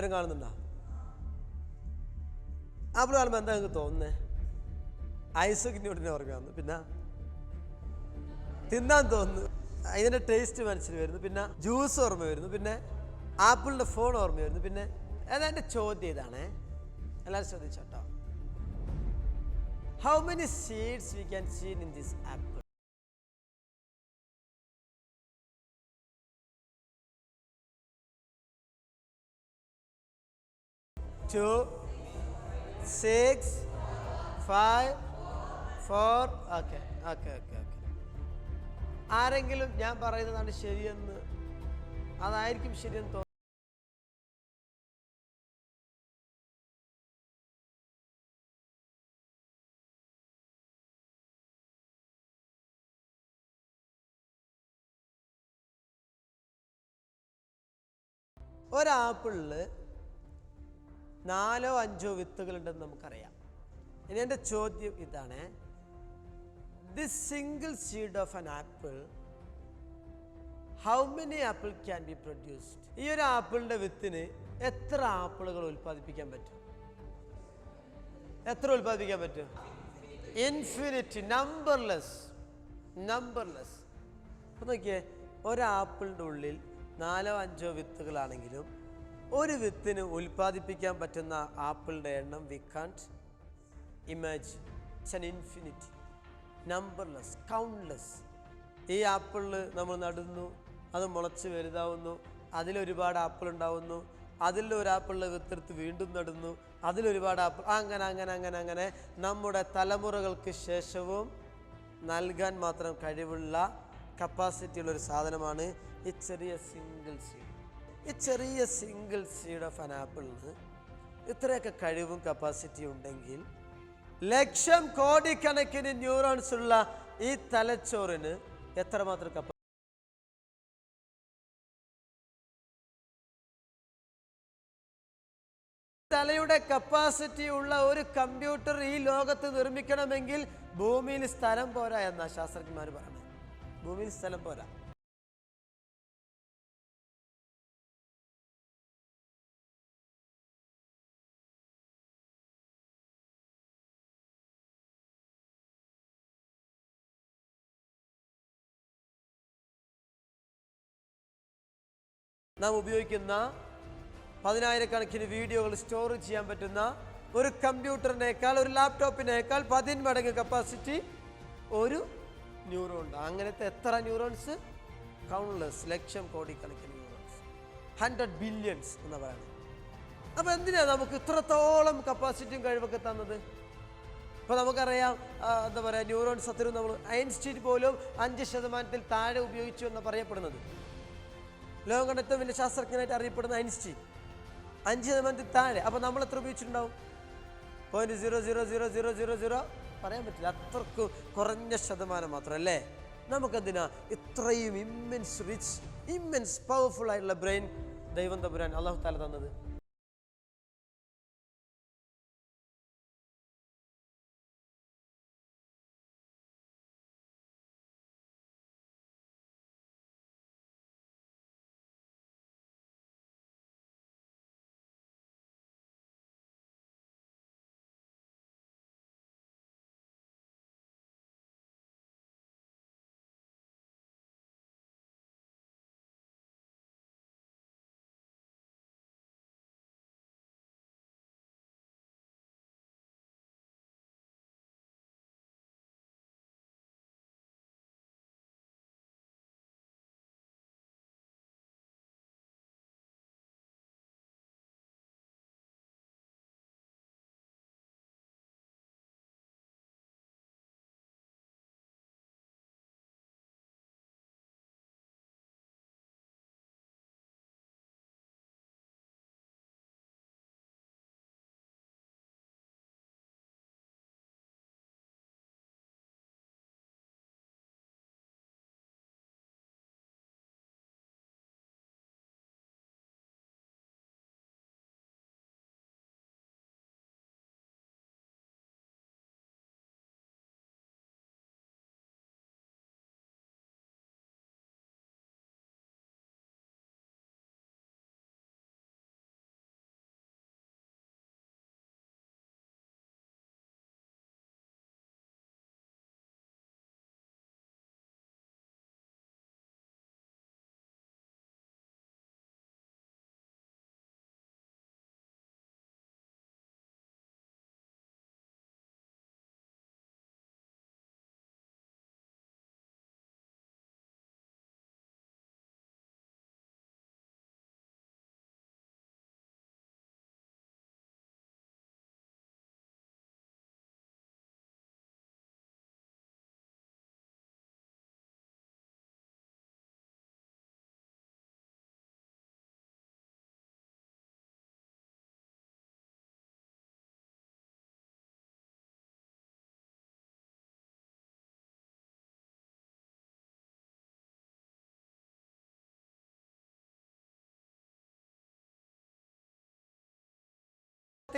എല്ലാവരും കാണുന്നുണ്ടോ? ആപ്പിൾ കാണുമ്പോൾ എന്താ നിങ്ങൾക്ക് തോന്നുന്നേ? ഐസക് ഓർമ്മ വന്നു. പിന്നെ തിന്നാൻ തോന്നുന്നു. അതിന്റെ ടേസ്റ്റ് മനസ്സിൽ വരുന്നു. പിന്നെ ജ്യൂസ് ഓർമ്മ വരുന്നു. പിന്നെ ആപ്പിളിന്റെ ഫോൺ ഓർമ്മ വരുന്നു. പിന്നെ അതെന്റെ ചോദ്യം ഇതാണേ? എല്ലാവരും ശ്രദ്ധിച്ചോട്ടോ. How many seeds we can seen in this apple two six five four okay okay okay okay. ആരെങ്കിലും ഞാൻ പറയുന്നതാണ് ശരിയെന്ന് അതായിരിക്കും ശരിയെന്ന് തോന്നുന്നു ഒരാപ്പിളിൽ നാലോ അഞ്ചോ വിത്തുകളുണ്ടെന്ന് നമുക്കറിയാം. ഇനി എന്റെ ചോദ്യം ഇതാണ്. This single seed of an apple how many apple can be produced ഈ ഒരു ആപ്പിളിന്റെ വിത്തിന് എത്ര ആപ്പിളുകൾ ഉൽപ്പാദിപ്പിക്കാൻ പറ്റും? എത്ര ഉൽപ്പാദിപ്പിക്കാൻ പറ്റും? ഇൻഫിനിറ്റി നമ്പർലെസ് നമ്പർലെസ് അപ്പം നോക്കിയേ ഒരാപ്പിളിന്റെ ഉള്ളിൽ നാലോ അഞ്ചോ വിത്തുകളാണെങ്കിലും ഒരു വിത്തിന് ഉൽപ്പാദിപ്പിക്കാൻ പറ്റുന്ന ആപ്പിളുടെ എണ്ണം we can't imagine it's an infinity numberless countless ഈ ആപ്പിളിൽ നമ്മൾ നടുന്നു അത് മുളച്ച് വലുതാവുന്നു അതിലൊരുപാട് ആപ്പിൾ ഉണ്ടാവുന്നു അതിൽ ഒരു വിത്തെടുത്ത് വീണ്ടും നടുന്നു അതിലൊരുപാട് ആപ്പിൾ അങ്ങനെ അങ്ങനെ അങ്ങനെ അങ്ങനെ നമ്മുടെ തലമുറകൾക്ക് ശേഷവും നൽകാൻ മാത്രം കഴിവുള്ള കപ്പാസിറ്റി ഉള്ള ഒരു സാധനമാണ് ഈ ചെറിയ സിംഗിൾ സീഡ് ഈ ചെറിയ സിംഗിൾ സീഡ് ഓഫ് ആപ്പിളിന് ഇത്രയൊക്കെ കഴിവും കപ്പാസിറ്റി ഉണ്ടെങ്കിൽ ലക്ഷം കോടിക്കണക്കിന് ന്യൂറോൺസ് ഉള്ള ഈ തലച്ചോറിന് എത്രമാത്രം കപ്പ തലയുടെ കപ്പാസിറ്റി ഉള്ള ഒരു കമ്പ്യൂട്ടർ ഈ ലോകത്ത് നിർമ്മിക്കണമെങ്കിൽ ഭൂമിയിൽ സ്ഥലം പോരാ എന്നാ ശാസ്ത്രജ്ഞന്മാർ പറഞ്ഞത് ഭൂമിയിൽ സ്ഥലം പോരാ. നാം ഉപയോഗിക്കുന്ന പതിനായിരക്കണക്കിന് വീഡിയോകൾ സ്റ്റോർ ചെയ്യാൻ പറ്റുന്ന ഒരു കമ്പ്യൂട്ടറിനേക്കാൾ ഒരു ലാപ്ടോപ്പിനേക്കാൾ പതിന്മടങ്ങ് കപ്പാസിറ്റി ഒരു ന്യൂറോൺ അങ്ങനത്തെ എത്ര ന്യൂറോൺസ് കൗണ്ട്ലെസ് ലക്ഷം കോടിക്കണക്കിന് ന്യൂറോൺസ് ഹൺഡ്രഡ് ബില്യൺസ് എന്ന് പറയുന്നത്. അപ്പോൾ എന്തിനാണ് നമുക്ക് ഇത്രത്തോളം കപ്പാസിറ്റിയും കഴിവൊക്കെ തന്നത്? ഇപ്പോൾ നമുക്കറിയാം എന്താ പറയുക ന്യൂറോൺസ് അത്രയും നമ്മൾ ഐൻസ്റ്റീൻ പോലും അഞ്ച് ശതമാനത്തിൽ താഴെ ഉപയോഗിച്ചു എന്ന് പറയപ്പെടുന്നത്. ലോകം കണ്ട ഏറ്റവും വലിയ ശാസ്ത്രജ്ഞനായിട്ട് അറിയപ്പെടുന്ന ഐൻസ്റ്റീൻ. അഞ്ച് ശതമാനത്തിൽ താഴെ. അപ്പോൾ നമ്മൾ എത്ര ഉപയോഗിച്ചിട്ടുണ്ടാവും? Point zero zero zero zero zero zero പറയാൻ പറ്റില്ല. അത്രയ്ക്ക് കുറഞ്ഞ ശതമാനം മാത്രം അല്ലേ നമുക്കെന്തിനാ? ഇത്രയും ഇമ്മൻസ് റിച്ച് ഇമ്മൻസ് പവർഫുൾ ആയിട്ടുള്ള ബ്രെയിൻ ദൈവം തമ്പുരാൻ അള്ളാഹു താല തന്നത്?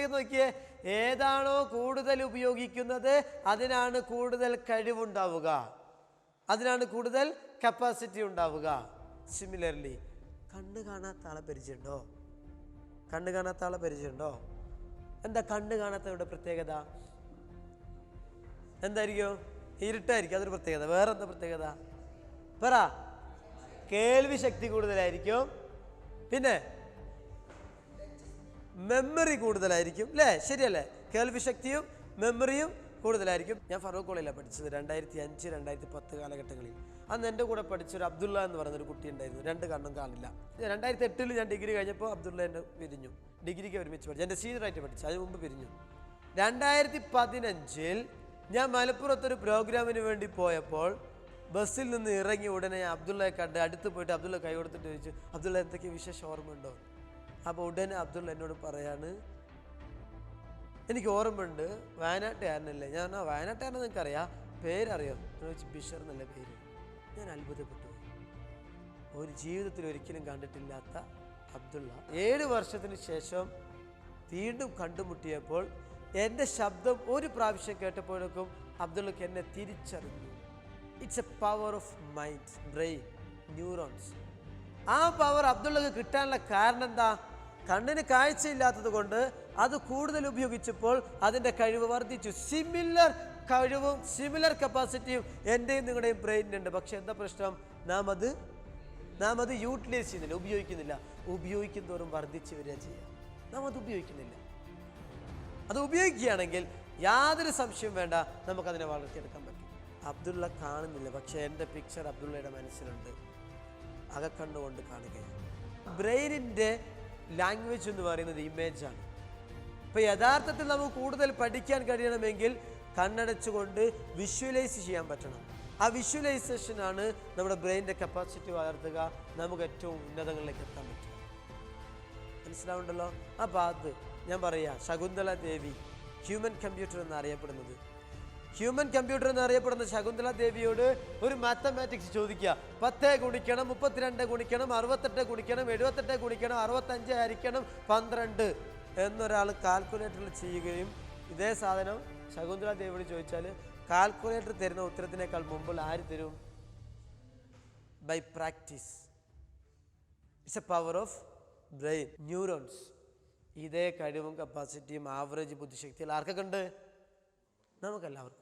നോക്കിയേ ഏതാണോ കൂടുതൽ ഉപയോഗിക്കുന്നത് അതിനാണ് കൂടുതൽ കഴിവുണ്ടാവുക. അതിനാണ് കൂടുതൽ കപ്പാസിറ്റി ഉണ്ടാവുക. സിമിലർലി കണ്ണ് കാണാത്ത ആളെ പരിചയമുണ്ടോ? കണ്ണ് കാണാത്ത ആളെ പരിചയമുണ്ടോ? എന്താ കണ്ണ് കാണാത്തവരുടെ പ്രത്യേകത? എന്തായിരിക്കും? ഇരുട്ടായിരിക്കും അതൊരു പ്രത്യേകത. വേറെ എന്താ പ്രത്യേകത? പറ. കേൾവി ശക്തി കൂടുതലായിരിക്കും. പിന്നെ മെമ്മറി കൂടുതലായിരിക്കും അല്ലേ ശരിയല്ലേ? കേൾവി ശക്തിയും മെമ്മറിയും കൂടുതലായിരിക്കും. ഞാൻ ഫറൂഖ് കോളേജിലാണ് പഠിച്ചത് രണ്ടായിരത്തി അഞ്ച് രണ്ടായിരത്തി പത്ത് കാലഘട്ടങ്ങളിൽ. അന്ന് എന്റെ കൂടെ പഠിച്ച ഒരു അബ്ദുള്ള എന്ന് പറയുന്ന ഒരു കുട്ടി ഉണ്ടായിരുന്നു രണ്ട് കണ്ണും കാണില്ല. രണ്ടായിരത്തി എട്ടിൽ ഞാൻ ഡിഗ്രി കഴിഞ്ഞപ്പോൾ അബ്ദുള്ള എന്നെ പിരിഞ്ഞു. ഡിഗ്രിക്ക് ഒരുമിച്ച് പഠിച്ചു. എന്റെ സീനിയറായിട്ട് പഠിച്ചു അതിന് മുമ്പ് പിരിഞ്ഞു. രണ്ടായിരത്തി പതിനഞ്ചിൽ ഞാൻ മലപ്പുറത്തൊരു പ്രോഗ്രാമിന് വേണ്ടി പോയപ്പോൾ ബസ്സിൽ നിന്ന് ഇറങ്ങി ഉടനെ അബ്ദുള്ളയെ കണ്ട് അടുത്ത് പോയിട്ട് അബ്ദുള്ള കൈ കൊടുത്തിട്ട് ചോദിച്ചു അബ്ദുള്ള എന്തൊക്കെ വിശേഷ? ഓർമ്മയുണ്ടോ? അപ്പോൾ ഉടനെ അബ്ദുള്ള എന്നോട് പറയാണ് എനിക്ക് ഓർമ്മയുണ്ട് വയനാട്ടുകാരനല്ലേ ഞാൻ ആ വയനാട്ടുകാരനെ നിനക്കറിയാം? പേരറിയോ. എന്ന് വെച്ച് ബിഷർ എന്നല്ല പേര്. ഞാൻ അത്ഭുതപ്പെട്ടു ഒരു ജീവിതത്തിൽ ഒരിക്കലും കണ്ടിട്ടില്ലാത്ത അബ്ദുള്ള. ഏഴ് വർഷത്തിന് ശേഷം വീണ്ടും കണ്ടുമുട്ടിയപ്പോൾ എന്റെ ശബ്ദം ഒരു പ്രാവശ്യം കേട്ടപ്പോഴേക്കും അബ്ദുള്ളക്ക് എന്നെ തിരിച്ചറിഞ്ഞു. It's a power of mind brain neurons ആ പവർ അബ്ദുള്ളക്ക് കിട്ടാനുള്ള കാരണം എന്താ? കണ്ണിന് കാഴ്ചയില്ലാത്തത് കൊണ്ട് അത് കൂടുതൽ ഉപയോഗിച്ചപ്പോൾ അതിന്റെ കഴിവ് വർദ്ധിച്ചു. സിമിലർ കഴിവും സിമിലർ കപ്പാസിറ്റിയും എന്റെയും നിങ്ങളുടെയും ബ്രെയിനിനുണ്ട് പക്ഷെ എന്താ പ്രശ്നം? നാം അത് നാം അത് യൂട്ടിലൈസ് ചെയ്യുന്നില്ല ഉപയോഗിക്കുന്നില്ല. ഉപയോഗിക്കും തോറും വർദ്ധിച്ചു വരിക ചെയ്യുക നാം അത് ഉപയോഗിക്കുന്നില്ല. അത് ഉപയോഗിക്കുകയാണെങ്കിൽ യാതൊരു സംശയം വേണ്ട നമുക്കതിനെ വളർത്തിയെടുക്കാൻ പറ്റും. അബ്ദുള്ള കാണുന്നില്ല പക്ഷേ എന്റെ പിക്ചർ അബ്ദുള്ളയുടെ മനസ്സിലുണ്ട്. അകക്കണ്ണുകൊണ്ട് കാണുകയാണ്. ബ്രെയിനിന്റെ ലാംഗ്വേജ് എന്ന് പറയുന്നത് ഇമേജാണ് ഇപ്പോൾ യഥാർത്ഥത്തിൽ നമുക്ക് കൂടുതൽ പഠിക്കാൻ കഴിയണമെങ്കിൽ കണ്ണടച്ചുകൊണ്ട് വിഷ്വലൈസ് ചെയ്യാൻ പറ്റണം. ആ വിഷ്വലൈസേഷനാണ് നമ്മുടെ ബ്രെയിനിന്റെ കപ്പാസിറ്റി വളർത്തുക നമുക്ക് ഏറ്റവും ഉന്നതങ്ങളിലേക്ക് എത്താൻ പറ്റുക. മനസ്സിലാവുണ്ടല്ലോ അപ്പോൾ അത് ഞാൻ പറയാ ശകുന്തള ദേവി ഹ്യൂമൻ കമ്പ്യൂട്ടർ എന്ന് അറിയപ്പെടുന്നത് ഹ്യൂമൻ കമ്പ്യൂട്ടർ എന്ന് അറിയപ്പെടുന്ന ശകുന്തള ദേവിയോട് ഒരു മാത്തമാറ്റിക്സ് ചോദിക്കുക. പത്ത് ഗുണിക്കണം മുപ്പത്തിരണ്ട് ഗുണിക്കണം അറുപത്തെട്ട് ഗുണിക്കണം എഴുപത്തെട്ട് ഗുണിക്കണം അറുപത്തഞ്ച് ഹരിക്കണം പന്ത്രണ്ട് എന്നൊരാൾ കാൽക്കുലേറ്ററിൽ ചെയ്യുകയും ഇതേ സാധനം ശകുന്തള ദേവിയോട് ചോദിച്ചാൽ കാൽക്കുലേറ്റർ തരുന്ന ഉത്തരത്തിനേക്കാൾ മുമ്പിൽ ആര് തരും? By practice it's a power of brain neurons ഇതേ കഴിവും കപ്പാസിറ്റിയും ആവറേജ് ബുദ്ധിശക്തിയിൽ ആർക്കൊക്കെ ഉണ്ട്? നമുക്കെല്ലാവർക്കും.